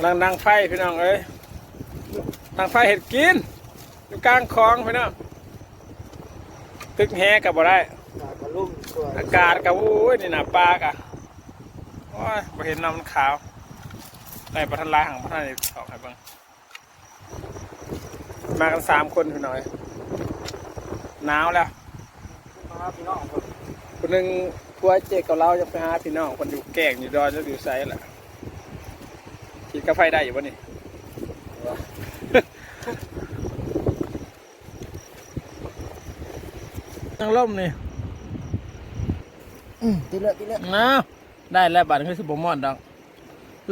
กำลังดังไฟพี่น้องเอ้ยดังไฟเห็ดกินอยู่กลางคลองพี่น้องตึกแฮกับบ่ได้อากาศกับโอ้ยนี่นะปาก่ะโอ้ยบ่เห็นน้ำมันขาวในประทันลายหางประทันนี่ออกให้เบิ่งมากันสามคนพี่น้อยหนาวแล้วมาพี่น้องคนหนึ่งพัวเจ๊กับเราจะไปหาพี่น้องคนอยู่แก่งอยู่ดอนแล้วอยู่ไซแหละ กินกาแฟได้อยู่ปะนี่นั่งล่มนี่อืมตีเลือดตีเลือดนะได้แล้วบัตรคือสิบมอดดอก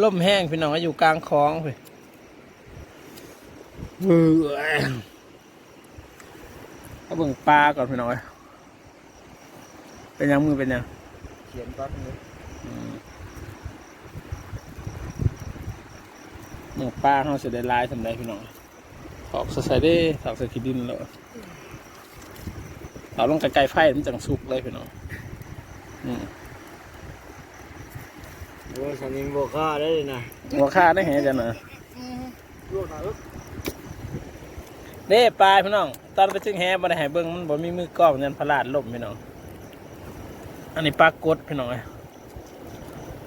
ล่มแห้งพี่น้องก็อยู่กลางคลองไปเบื่อก็เบิ่งปลาก่อนพี่น้องเอ้ยเป็นยังมือเป็นยังเขียนปั๊บ นี้หมูปลาเขาเสียได้ลายทำได้พี่น้องถอกใส่ได้ถอกใส่ขี้ดินเลยเอาลงไกลๆไฟมันจังสุกเลยพี่น้องอืมโอ้ยสันนิงโบก้าได้เลยนะหัวค่าได้เห็นจังนะลูกหน่อยลูกเด้ปลาพี่น้อง ตอนไปจึงแฮบ่ได้ให้เบิ่งมันบ่มีมือกล้องยันพลาดล่มพี่น้อง อันนี้ปลากดพี่น้องเอ้ย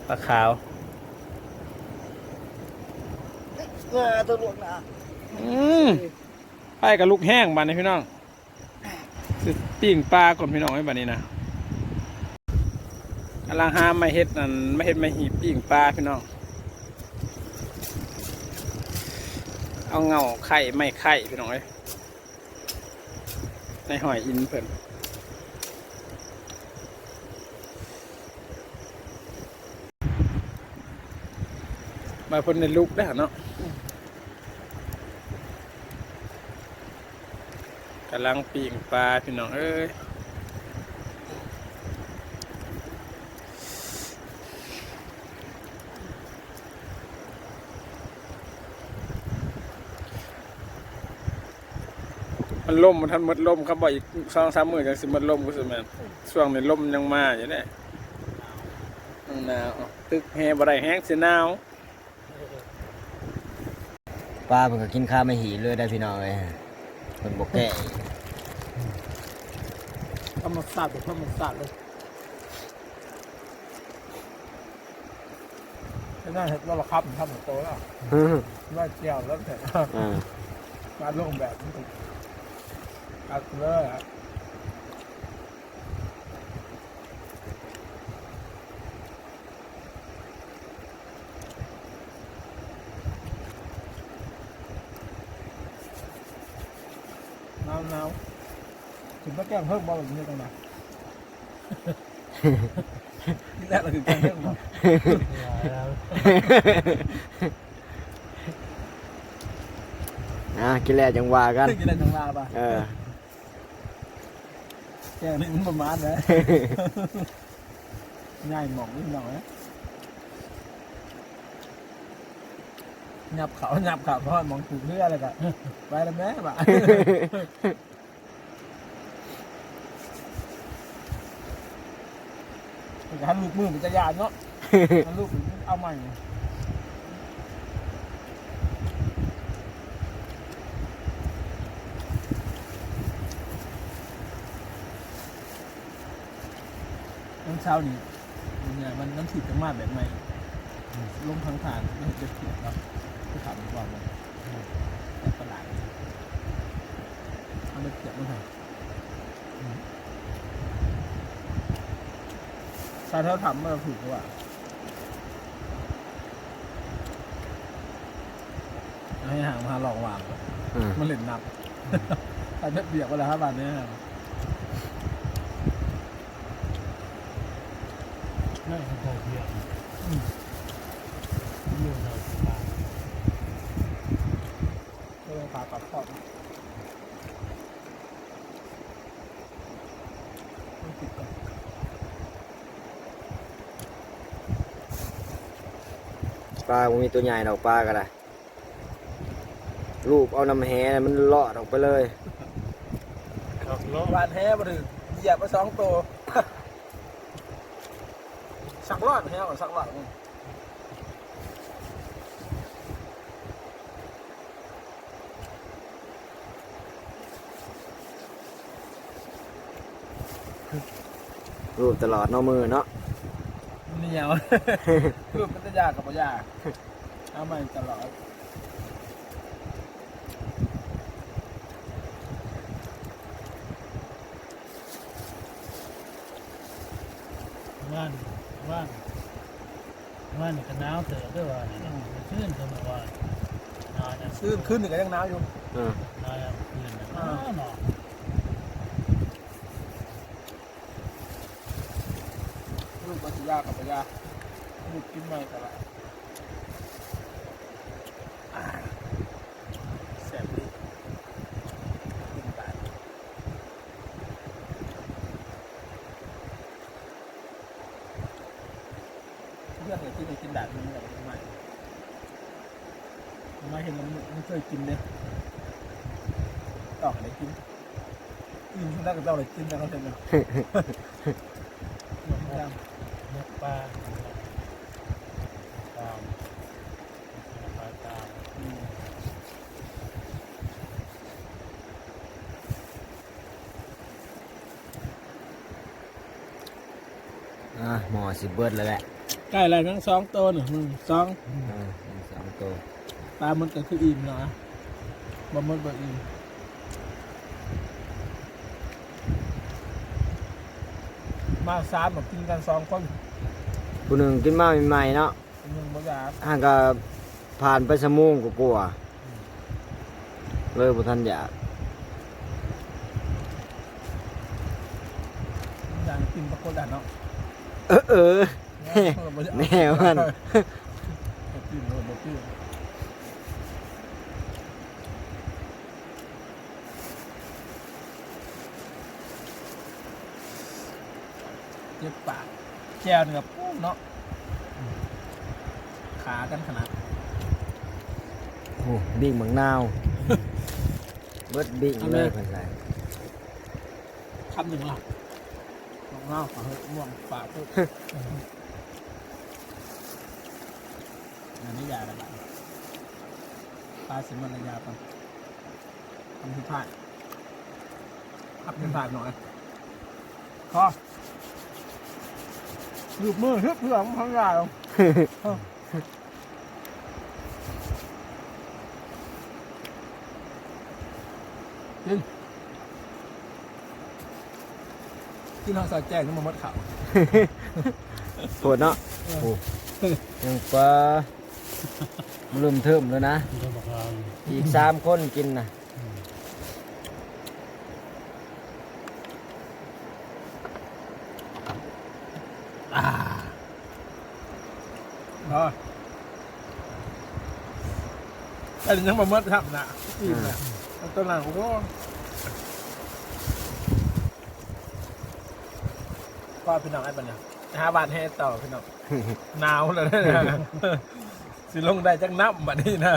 ปลาขาว เออตัวลูกนะอืมไฟกับลูกแห้งบานนี้พี่น้องสิปิ้งปลาก่อนพี่น้องไอ้บานนี้นะกำลังหาไม่เฮ็ดนั่นไม่เฮ็ดไม่หีบปิ้งปลาพี่น้อง เอาเงาไข่ไม่ไข่พี่น้องเอ้ยในหอยอินเพิ่น มาพ่นในลูกได้เนาะกำลังปีงปลาพี่น้องเอ้ยมันล่มมันทันมดล่มครับบอกอีกสองสามมือจังสิมันล่มก็สิแมนช่วงนี้ล่มยังมาอยู่เนี่ยหนาวตึกแฮบ่ได้แห้งสิหนาว ปลาเพิ่งก็กินข้าวไม่หีเลยได้พี่น้องเลยเพิ่นบอกแก่ธรรมศาสตร์ธรรมศาสตร์เลยน่าเห็นว่าเราครับทำโตแล้วว่าเจียวแล้วแต่อ่าการลงแบบนี้อัดเลยอะหนาวหนาวถึงมา แก้งเพิ่มบอลแบบนี้ตรงไหนที่แรกเราถึงแก้งเพิ่มบอลอ่ากินแล้วจังว่ากันถึงจะได้ทางลาป่ะเออ แก้งนี่มันประมาณนะง่ายหมองนิดหน่อยนะหยับเขาหยับเขาเพราะมองถูกเรื่ออะไรกันไปแล้วแม่บ่ะ หันลูกมือมันจะยานเนาะหันลูกมันเอาใหม่น้ำเช้านี่เนี่ยมันน้ำถีบจะมาแบบใหม่ลงทางฐานไม่เห็นจะถีบแล้วที่ถามบอกเลยแต่ประหลาดเอาไปเก็บมาให้ใช่เท่าทำมาถูกกว่าให้ห่างมาหลอกวางอืมมันเหล่นนับอันนี้เบียกไปแล้วครับบาทนี้น่าจะพอเพียงเรื่องเราปลาเรื่องปลาปลาทอดต้อ ปลาผมมีตัวใหญ่ดอกปลาก็ได้รูปเอาน้ำแหนมันเลาะออกไปเลยหวานแห่บหรือเหยียบไปสองตัวสักรอดแห่ก่อสักหลังรูปตลอดนาะมือเนาะ เหนียวรูปมันจะยากกับบ่ยากเอามาตลอดว่านว่านว่านนี่ก็หนาวเถอะด้วยว่านี่นะมันชื่นเถอะเมื่อวานหนาวยังขึ้นขึ้นหนึ่งก็ยังหนาวอยู่เออหนาวยังคืนนะหนาวหนาว รูปมันจะ ยากับบ่ยากรูปกินไม่ตลอดอ่าแซ่บดีกินไปเรื่องอะไรที่ในกินดาดมันแบบใหม่ไม่เห็นมันไม่เคยกินเลยต่ออะไรกินกินที่นั่นก็ต้องอะไรกินแต่เขาเห็นเลยเหมือนกัน นก ปลาตามปลาตามอืมอะหมอสิเบิดแล้วแหละใกล้แล้วทั้งสองตัวหนึ่งมึงสองเออสองตัวปลามันก็คืออิ่มเนาะบะมันบ่อิ่มมาสามแบบกินกันสองคน ผู้หนึ่งกินมาใหม่ๆเนาะหนึ่งบ่อยากห่างก็ผ่านไปสมงกกลัวาๆเลยบ่ทันอยากอยากกินปลากดดันเนาะเออเออแน่มันบ่กินเลยบ่กินเจ็บปากแก้วนี่กับปู เนาะขากันขนาดโอ้บิ่งบังนาวเบิดบิ่งเลยเพิ่นใส่คำหนึ่งล่ะลองเล่าฝาเฮ้ยม่วงฝาปุ๊บอันนี้ยาอะไรบ้างปลาสิมันระยาปันทำที่พลาดขับที่พลาดหน่อยพอ หยุบมือฮึบเพื่อมันพังยาลงกินกินทางสอดแจ้งน้ำมันมดเขาโหดเนาะโอ้ยังปลาเริ่มเทิมแล้วนะที่เขาบอกเราอีกสามคนกินนะ พออันนี้ยังมาเมื่อทำนะอิ่มนะแล้วตัวหลังโอ้โหก็พี่น้องไอ้ปัญญาหาบาทให้ต่อพี่น้องหนาวเลยนะสิลงได้จังน้ำบัดนี้นะ